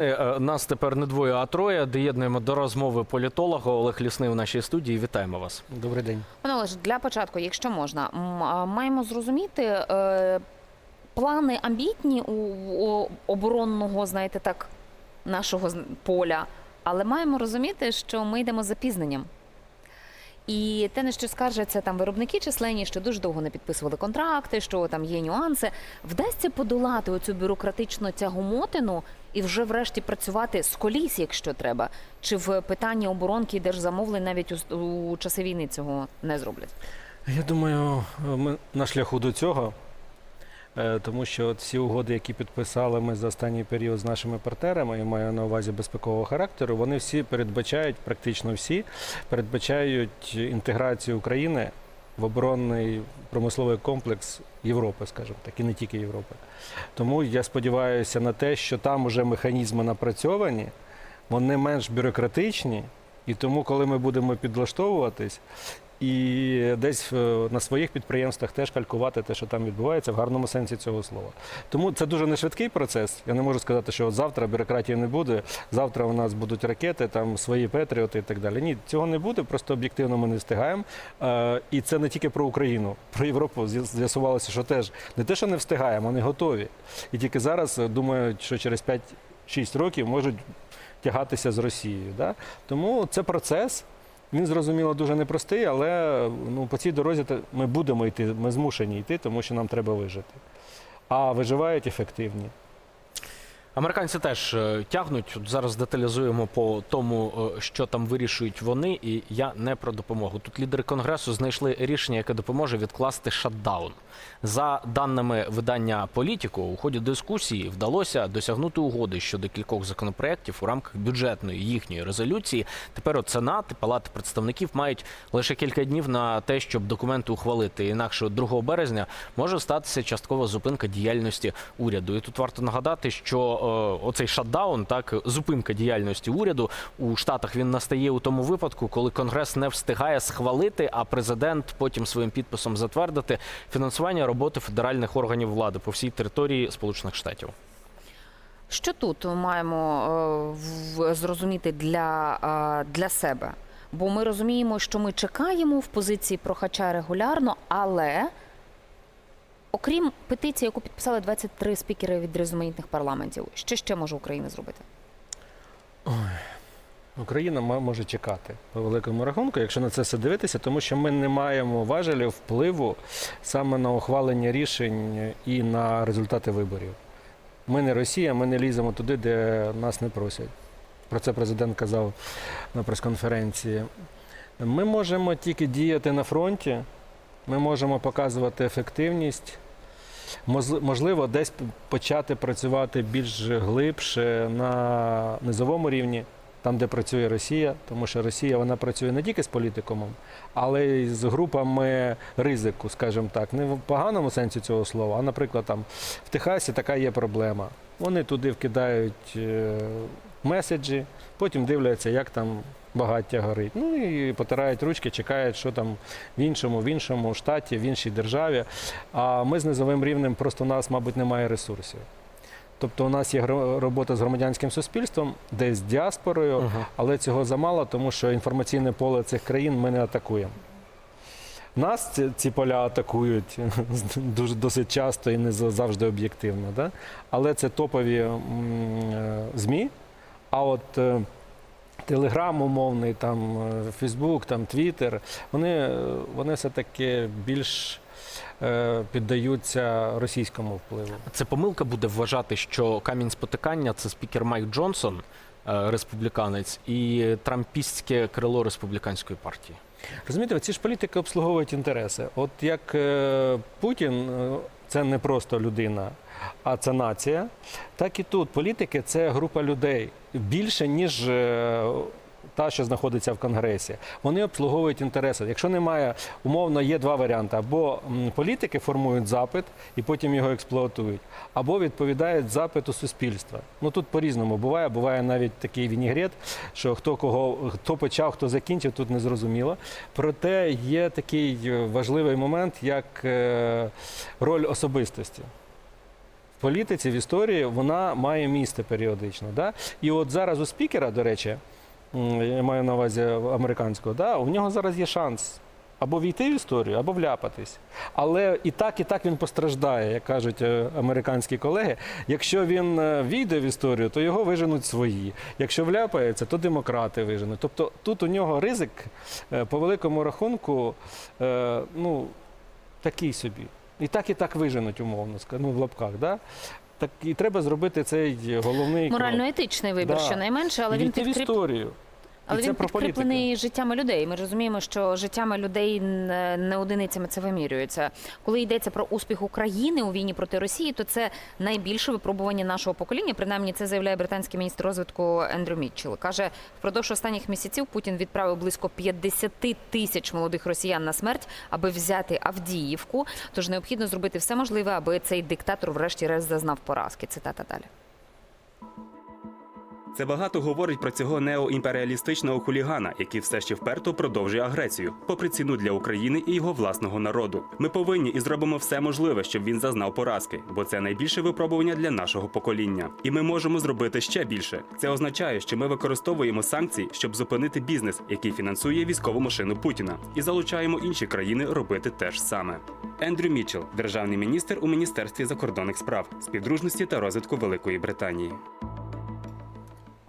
Е, Нас тепер не двоє, а троє. Доєднуємо до розмови політолога Олег Лісний у нашій студії. Вітаємо вас. Добрий день. Пане Олеж, для початку, якщо можна, маємо зрозуміти е, плани амбітні у, оборонного, знаєте, так, нашого з- поля, але маємо розуміти, що ми йдемо з запізненням. І те, на що скаржаться там виробники численні, що дуже довго не підписували контракти, що там є нюанси. Вдасться подолати оцю бюрократичну тягомотину і вже врешті працювати з коліс, якщо треба. Чи в питанні оборонки і держзамовлень навіть у, у часи війни цього не зроблять? Я думаю, ми на шляху до цього, тому що от всі угоди, які підписали ми за останній період з нашими партнерами, я маю на увазі безпекового характеру, вони всі передбачають, практично всі, передбачають інтеграцію України в оборонний промисловий комплекс Європи, скажімо так, і не тільки Європи. Тому я сподіваюся на те, що там вже механізми напрацьовані, вони менш бюрократичні, і тому, коли ми будемо підлаштовуватись, і десь е, на своїх підприємствах теж калькувати те, що там відбувається, в гарному сенсі цього слова. Тому це дуже нешвидкий процес. Я не можу сказати, що от завтра бюрократії не буде, завтра у нас будуть ракети, там свої петріоти і так далі. Ні, цього не буде, просто об'єктивно ми не встигаємо. Е, І це не тільки про Україну, про Європу з'ясувалося, що теж не те, що не встигаємо, вони готові. І тільки зараз е, думають, що через 5-6 років можуть тягатися з Росією. Да? Тому це процес. Він зрозуміло дуже непростий, але ну, по цій дорозі ми будемо йти, ми змушені йти, тому що нам треба вижити. А виживають ефективні. Американці теж е, тягнуть. От зараз деталізуємо по тому, е, що там вирішують вони, і я не про допомогу. Тут лідери конгресу знайшли рішення, яке допоможе відкласти шатдаун. За даними видання політико, у ході дискусії вдалося досягнути угоди щодо кількох законопроєктів у рамках бюджетної їхньої резолюції. Тепер от Сенат і Палати представників мають лише кілька днів на те, щоб документи ухвалити. Інакше 2 березня може статися часткова зупинка діяльності уряду. І тут варто нагадати, що оцей шатдаун, так зупинка діяльності уряду у штатах він настає у тому випадку, коли конгрес не встигає схвалити, а президент потім своїм підписом затвердити фінансування роботи федеральних органів влади по всій території Сполучених Штатів. Що тут маємо е, зрозуміти для, е, для себе? Бо ми розуміємо, що ми чекаємо в позиції прохача регулярно, але окрім петиції, яку підписали 23 спікери від різноманітних парламентів, що ще може Україна зробити? Україна може чекати по великому рахунку, якщо на це все дивитися, тому що ми не маємо важелів впливу саме на ухвалення рішень і на результати виборів. Ми не Росія, ми не ліземо туди, де нас не просять. Про це президент казав на прес-конференції. Ми можемо тільки діяти на фронті, ми можемо показувати ефективність. Можливо, десь почати працювати більш глибше на низовому рівні, там, де працює Росія, тому що Росія вона працює не тільки з політикумом, але й з групами ризику, скажімо так, не в поганому сенсі цього слова, а, наприклад, там в Техасі така є проблема. Вони туди вкидають е, меседжі, потім дивляться, як там багаття горить. Ну і потирають ручки, чекають, що там в іншому, в іншому штаті, в іншій державі. А ми з низовим рівнем просто у нас, мабуть, немає ресурсів. Тобто у нас є робота з громадянським суспільством, десь з діаспорою, Ага. але цього замало, тому що інформаційне поле цих країн ми не атакуємо. Нас ці, ці поля атакують дуже досить часто і не завжди об'єктивно. Да? Але це топові м, е, ЗМІ. А от е, Телеграм умовний, там е, Фейсбук, там Твіттер, вони, е, вони все-таки більш е, піддаються російському впливу. Це помилка буде вважати, що камінь спотикання це спікер Майк Джонсон, е, республіканець, і трампістське крило республіканської партії. Розумієте, ці ж політики обслуговують інтереси. От як е, Путін е, це не просто людина, а це нація, так і тут політики це група людей більше, ніж е, та, що знаходиться в Конгресі. Вони обслуговують інтереси. Якщо немає, умовно, є два варіанти: або політики формують запит і потім його експлуатують, або відповідають запиту суспільства. Ну тут по-різному буває. Буває навіть такий вінігрет, що хто кого хто почав, хто закінчив, тут не зрозуміло. Проте є такий е, важливий момент, як е, роль особистості. Політиці, в історії вона має місце періодично. Да? І от зараз у спікера, до речі, я маю на увазі американського, да, у нього зараз є шанс. Або війти в історію, або вляпатись. Але і так, і так він постраждає, як кажуть е, американські колеги. Якщо він е, війде в історію, то його виженуть свої. Якщо вляпається, то демократи виженуть. Тобто тут у нього ризик е, по великому рахунку, ну, такий собі. І так, і так виженуть, умовно, ну, в лапках. Да? Так і треба зробити цей головний. Морально-етичний вибір, Да. щонайменше, але він підкріп... історію. Але і він про політику. підкріплений життями людей. Ми розуміємо, що життями людей не не одиницями це вимірюється. Коли йдеться про успіх України у війні проти Росії, то це найбільше випробування нашого покоління. Принаймні, це заявляє британський міністр розвитку Ендрю Мітчелл. Каже, впродовж останніх місяців Путін відправив близько 50 тисяч молодих росіян на смерть, аби взяти Авдіївку. Тож необхідно зробити все можливе, аби цей диктатор, врешті-решт, зазнав поразки. Цитата далі. Це багато говорить про цього неоімперіалістичного хулігана, який все ще вперто продовжує агресію, попри ціну для України і його власного народу. Ми повинні і зробимо все можливе, щоб він зазнав поразки, бо це найбільше випробування для нашого покоління. І ми можемо зробити ще більше. Це означає, що ми використовуємо санкції, щоб зупинити бізнес, який фінансує військову машину Путіна, і залучаємо інші країни робити те ж саме. Ендрю Мітчелл, державний міністр у міністерстві закордонних справ, співдружності та розвитку Великої Британії.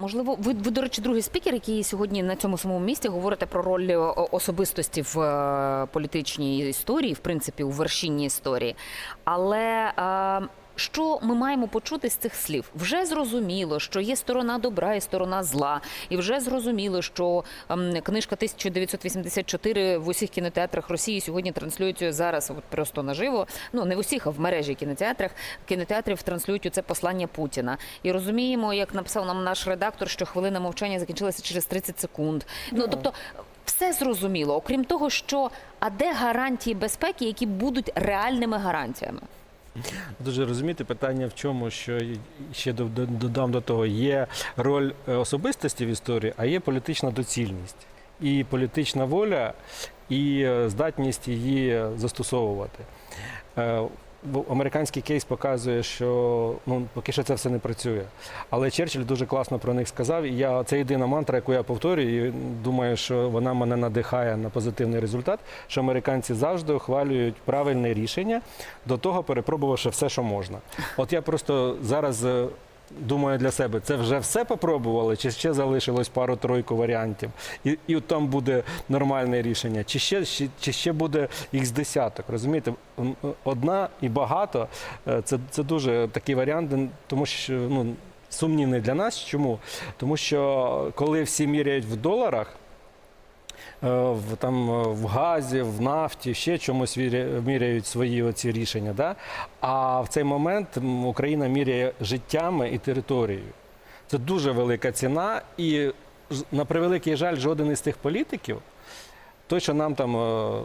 Можливо, ви, ви, до речі, другий спікер, який сьогодні на цьому самому місці говорите про роль особистості в е, політичній історії, в принципі, у вершинній історії. Але е, що ми маємо почути з цих слів? Вже зрозуміло, що є сторона добра і сторона зла, і вже зрозуміло, що ем, книжка 1984 в усіх кінотеатрах Росії сьогодні транслюють зараз от просто наживо. Ну не в усіх, а в мережі кінотеатрах кінотеатрів транслюють це послання Путіна. І розуміємо, як написав нам наш редактор, що хвилина мовчання закінчилася через 30 секунд. Ну тобто. Все зрозуміло, окрім того, що а де гарантії безпеки, які будуть реальними гарантіями? Дуже розуміти питання в чому, що ще до- до- додам до того, є роль е, особистості в історії, а є політична доцільність і політична воля, і е, здатність її застосовувати. Е, Американський кейс показує, що ну поки що це все не працює. Але Черчилль дуже класно про них сказав. І я це єдина мантра, яку я повторюю. І думаю, що вона мене надихає на позитивний результат. Що американці завжди ухвалюють правильне рішення, до того перепробувавши все, що можна. От я просто зараз. Е, Думаю для себе, це вже все попробували, чи ще залишилось пару-тройку варіантів, і, і там буде нормальне рішення, чи ще, чи, чи ще буде їх з десяток. Розумієте, одна і багато е, це, це дуже такий варіант, тому що ну, сумнівний для нас. Чому? Тому що коли всі міряють в доларах, е, в, там, е, в газі, в нафті, ще чомусь міряють свої оці рішення. Да? А в цей момент Україна міряє життями і територією. Це дуже велика ціна, і на превеликий жаль, жоден із тих політиків, той, що нам там е,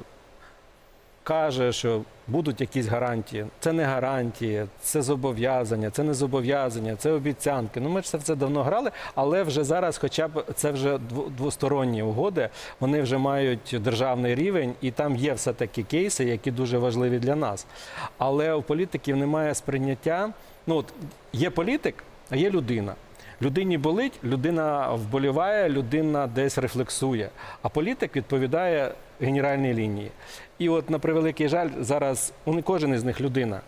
каже, що будуть якісь гарантії, це не гарантії, це зобов'язання, це не зобов'язання, це обіцянки. Ну ми ж це давно грали, але вже зараз, хоча б це вже дво- двосторонні угоди, вони вже мають державний рівень, і там є все таки кейси, які дуже важливі для нас. Але у політиків немає сприйняття. Ну от є політик, а є людина. Людині болить, людина вболіває, людина десь рефлексує. А політик відповідає генеральній лінії. І от на превеликий жаль, зараз не кожен із них людина.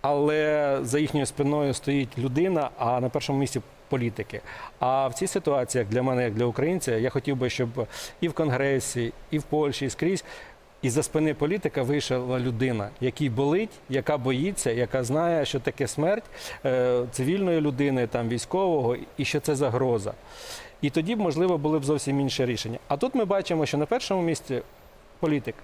Але за їхньою спиною стоїть людина, а на першому місці політики. А в цій ситуації, як для мене, як для українця, я хотів би, щоб і в Конгресі, і в Польщі, і скрізь. І за спини політика вийшла людина, якій болить, яка боїться, яка знає, що таке смерть е, цивільної людини, там військового, і що це загроза. І тоді можливо, були б зовсім інші рішення. А тут ми бачимо, що на першому місці політик.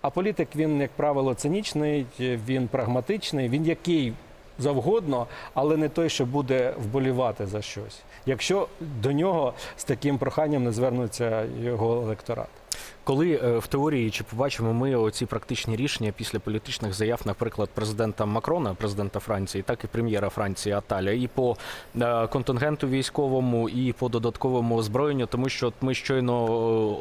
А політик він, як правило, цинічний, він прагматичний, він який завгодно, але не той, що буде вболівати за щось, якщо до нього з таким проханням не звернуться його електорат. Коли е, в теорії чи побачимо ми оці практичні рішення після політичних заяв, наприклад, президента Макрона, президента Франції, так і прем'єра Франції Аталя, і по е, контингенту військовому, і по додатковому озброєнню, тому що ми щойно е,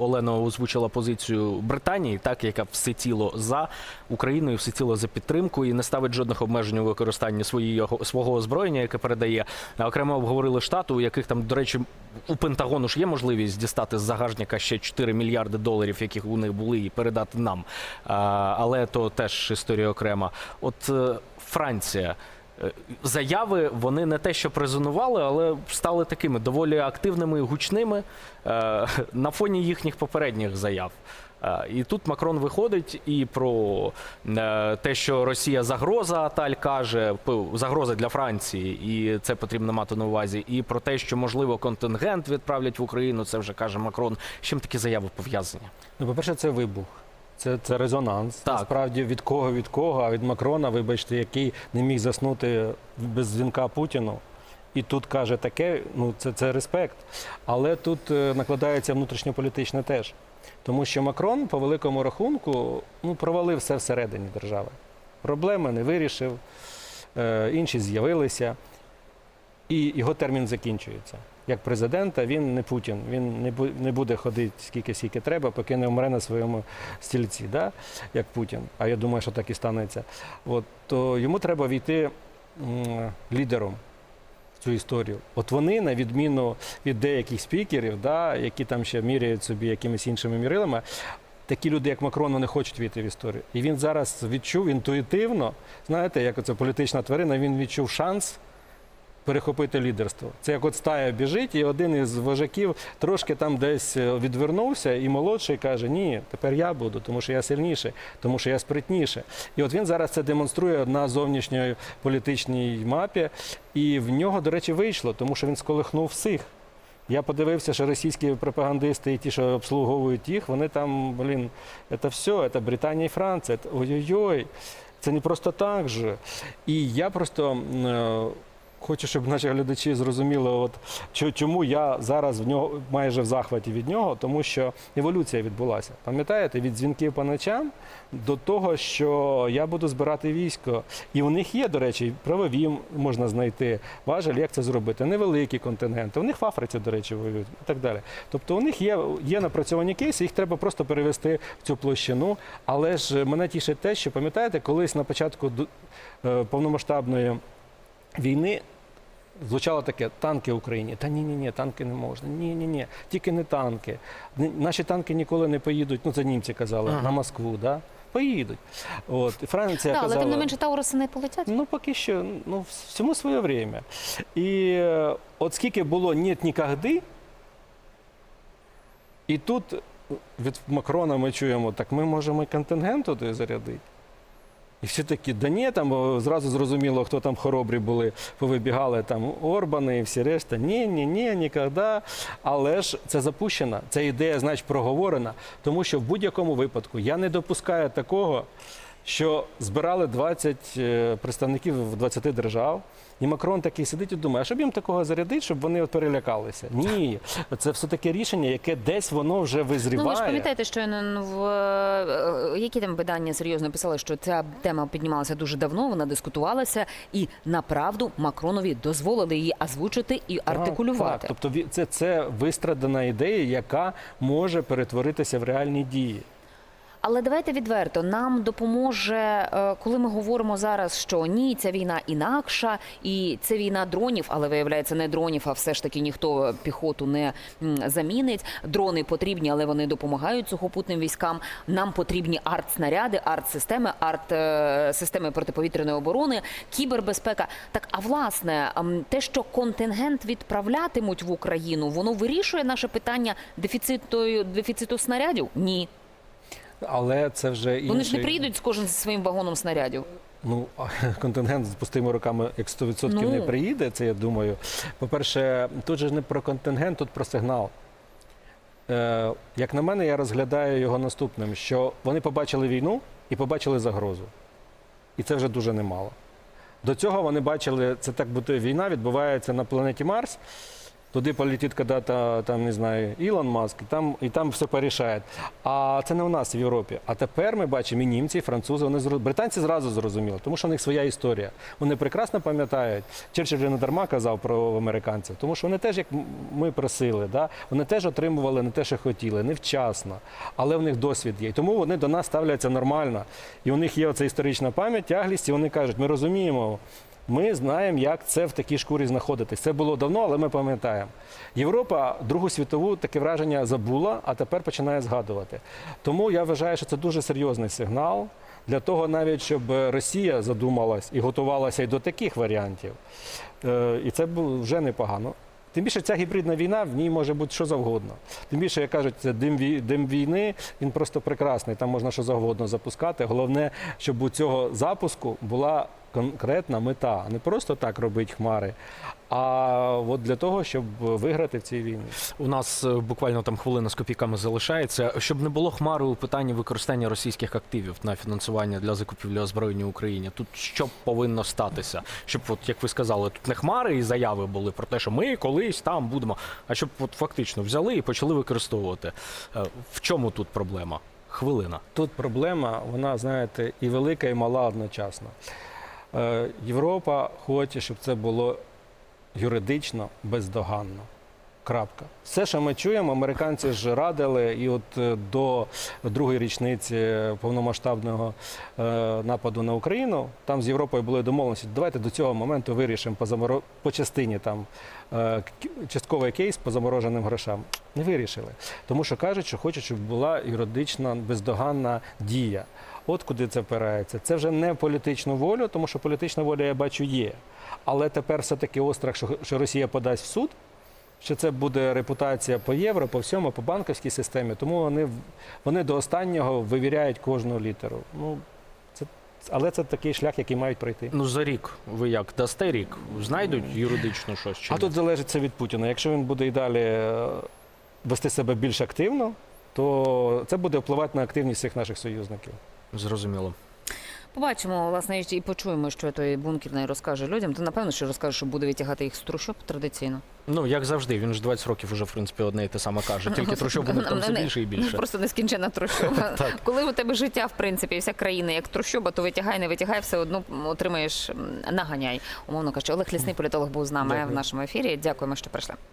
Олена озвучила позицію Британії, так яка всеціло за Україною, всеціло за підтримку і не ставить жодних обмежень у використанні своєї свого озброєння, яке передає. Окремо обговорили штати, у яких там, до речі, у Пентагону ж є можливість дістати з загажника ще 4 мільярди доларів, яких у них були, і передати нам. Але то теж історія окрема. От е, Франція. Е, Заяви вони не те, що презонували, але стали такими доволі активними і гучними е, на фоні їхніх попередніх заяв. Е, І тут Макрон виходить і про е, те, що Росія загроза, Аталь каже, загроза для Франції, і це потрібно мати на увазі. І про те, що можливо контингент відправлять в Україну, це вже каже Макрон. З чим такі заяви пов'язані? Ну, по-перше, це вибух. Це, це резонанс. Так. Насправді від кого від кого, а від Макрона, вибачте, який не міг заснути без дзвінка Путіну. І тут каже таке, ну це, це респект. Але тут е, накладається внутрішньополітичне теж. Тому що Макрон, по великому рахунку, ну, провалив все всередині держави. Проблеми не вирішив, е, інші з'явилися, і його термін закінчується. Як президента він не Путін, він не, бу- не буде ходити скільки скільки треба, поки не вмре на своєму стільці, да? як Путін. А я думаю, що так і станеться. От, то йому треба війти лідером цю історію. От вони, на відміну від деяких спікерів, да, які там ще міряють собі якимись іншими мірилами, такі люди, як Макрон, не хочуть війти в історію. І він зараз відчув інтуїтивно, знаєте, як оце політична тварина, він відчув шанс перехопити лідерство. Це як от стая біжить, і один із вожаків трошки там десь е, відвернувся, і молодший каже: Ні, тепер я буду, тому що я сильніший, тому що я спритніше. І от він зараз це демонструє на зовнішньої політичній мапі, і в нього, до речі, вийшло, тому що він сколихнув всіх. Я подивився, що російські пропагандисти і ті, що обслуговують їх, вони там, блін, це все, це Британія і Франція. Ой-ой-ой, це не просто так же. І я просто е, хочу, щоб наші глядачі зрозуміли, от чому я зараз в нього майже в захваті від нього, тому що еволюція відбулася. Пам'ятаєте, від дзвінків по ночам до того, що я буду збирати військо. І у них є, до речі, правові можна знайти важель, як це зробити. Невеликі контингенти. У них в Африці, до речі, воюють і так далі. Тобто у них є, є напрацьовані кейси, їх треба просто перевести в цю площину. Але ж мене тішить те, що пам'ятаєте, колись на початку е, повномасштабної війни. Звучало таке танки Україні. Та ні, ні, ні, танки не можна. Ні, ні, ні, тільки не танки. Наші танки ніколи не поїдуть. Ну це німці казали Ага. на Москву. Да? Поїдуть. От Франція Да, але тим не менше Тауруси не полетять. Ну, поки що, ну, всьому своє время. І е, от скільки було «нет нікогди, і тут від Макрона ми чуємо, так ми можемо і контингент туди зарядити. І всі такі, да ні, там зразу зрозуміло, хто там хоробрі були, повибігали там Орбани і всі решта. Ні, ні, ні, ніколи. Але ж це запущена, ця ідея, значить, проговорена. Тому що в будь-якому випадку я не допускаю такого, що збирали 20 е, представників 20 держав, і Макрон такий сидить і думає, а щоб їм такого зарядити, щоб вони от перелякалися. Ні, це все таке рішення, яке десь воно вже визріває. Ну, ви ж пам'ятаєте, що ну, в е, які там видання серйозно писали, що ця тема піднімалася дуже давно, вона дискутувалася, і направду Макронові дозволили її озвучити і артикулювати. Так, тобто це, це вистрадана ідея, яка може перетворитися в реальні дії. Але давайте відверто, нам допоможе, е, коли ми говоримо зараз, що ні, ця війна інакша, і це війна дронів, але виявляється не дронів, а все ж таки ніхто піхоту не замінить. Дрони потрібні, але вони допомагають сухопутним військам. Нам потрібні арт-снаряди, арт-системи, арт-системи протиповітряної оборони, кібербезпека. Так, а власне, ем, те, що контингент відправлятимуть в Україну, воно вирішує наше питання дефіциту, дефіциту снарядів? Ні. Але це вже інший... Вони ж не приїдуть з кожен зі своїм вагоном снарядів. Ну, контингент з пустими руками, як 100% Ну. не приїде, це я думаю. По-перше, тут же не про контингент, тут про сигнал. Е, як на мене, я розглядаю його наступним: що вони побачили війну і побачили загрозу. І це вже дуже немало. До цього вони бачили, це так буде війна, відбувається на планеті Марс. Туди полетить когда-то, там, не знаю, Ілон Маск, і там, і там все порішає. А це не у нас в Європі. А тепер ми бачимо і німці, і французи, вони зро- британці зразу зрозуміли, тому що у них своя історія. Вони прекрасно пам'ятають. Черчилль не дарма казав про американців, тому що вони теж, як ми просили, да? вони теж отримували не те, що хотіли, невчасно, але в них досвід є. Тому вони до нас ставляться нормально. І у них є оця історична пам'ять, тяглість, і вони кажуть, ми розуміємо. Ми знаємо, як це в такій шкурі знаходитись. Це було давно, але ми пам'ятаємо. Європа Другу світову таке враження забула, а тепер починає згадувати. Тому я вважаю, що це дуже серйозний сигнал для того, навіть щоб Росія задумалась і готувалася і до таких варіантів. Е, І це було вже непогано. Тим більше ця гібридна війна, в ній може бути що завгодно. Тим більше, як кажуть, це дим, дим війни, він просто прекрасний, там можна що завгодно запускати. Головне, щоб у цього запуску була конкретна мета, не просто так робить хмари, а от для того, щоб виграти в цій війні. У нас е, буквально там хвилина з копійками залишається. Щоб не було хмари у питанні використання російських активів на фінансування для закупівлі озброєння Україні. Тут що повинно статися? Щоб, от як ви сказали, тут не хмари і заяви були про те, що ми колись там будемо, а щоб от фактично взяли і почали використовувати. Е, В чому тут проблема? Хвилина. Тут проблема, вона, знаєте, і велика, і мала одночасно. Е, Європа хоче, щоб це було юридично бездоганно. Крапка. Все, що ми чуємо, американці ж радили, і от е, до другої річниці повномасштабного е, нападу на Україну, там з Європою були домовленості. Давайте до цього моменту вирішимо по, заморо... по частині там частковий кейс по замороженим грошам. Не вирішили. Тому що кажуть, що хочуть, щоб була юридична бездоганна дія. От куди це впирається. Це вже не політичну волю, тому що політична воля, я бачу, є. Але тепер все-таки острах, що, Росія подасть в суд, що це буде репутація по євро, по всьому, по банківській системі. Тому вони, вони до останнього вивіряють кожну літеру. Ну, це, але це такий шлях, який мають пройти. Ну за рік ви як дасте рік? Знайдуть юридично щось чи А тут залежить це від Путіна. Якщо він буде і далі е, вести себе більш активно, то це буде впливати на активність всіх наших союзників. Зрозуміло. Побачимо, власне, і почуємо, що той бункерний розкаже людям. То напевно, що розкаже, що буде витягати їх з трущоб традиційно. Ну як завжди, він ж 20 років уже в принципі одне і те саме каже. Тільки трущоб них там все більше і Ну, більше. Просто нескінчена трущоба. Коли у тебе життя, в принципі, і вся країна як трущоба, то витягай, не витягай, все одно отримаєш наганяй. Умовно кажучи, Олег Лісний політолог був з нами в нашому ефірі. Дякуємо, що прийшли.